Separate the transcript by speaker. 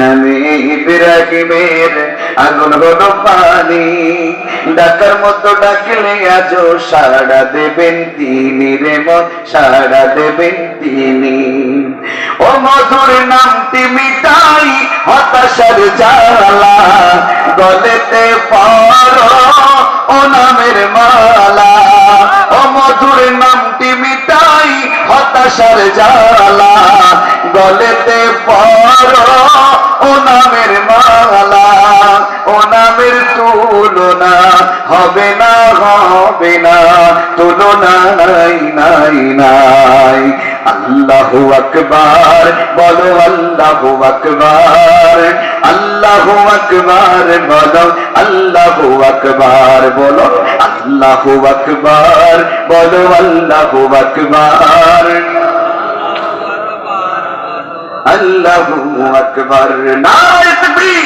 Speaker 1: নামে ইব্রাহিমের আগুন হলো পানি। ডাকার মতো ডাকলে আজও সাড়া দেবেন তিনি রে সাড়া দেবেন তিনি। ও মধুর নামটি মিটাই হতাশার জ্বালা, গলেতে পর ও নামের মালা। ও মধুর নামটি মিটাই হতাশার জ্বালা, গলেতে পর নামের মালা, ও নামের তুলনা হবে না হবে না, তুলনা নাই নাই নাই। আল্লাহু আকবার, বলো আল্লাহ আকবার, আল্লাহু আকবার, বলো আল্লাহু আকবার, বলো আল্লাহু আকবার, বলো আল্লাহু আকবার। আল্লাহু আকবার। নারে তাকবীর।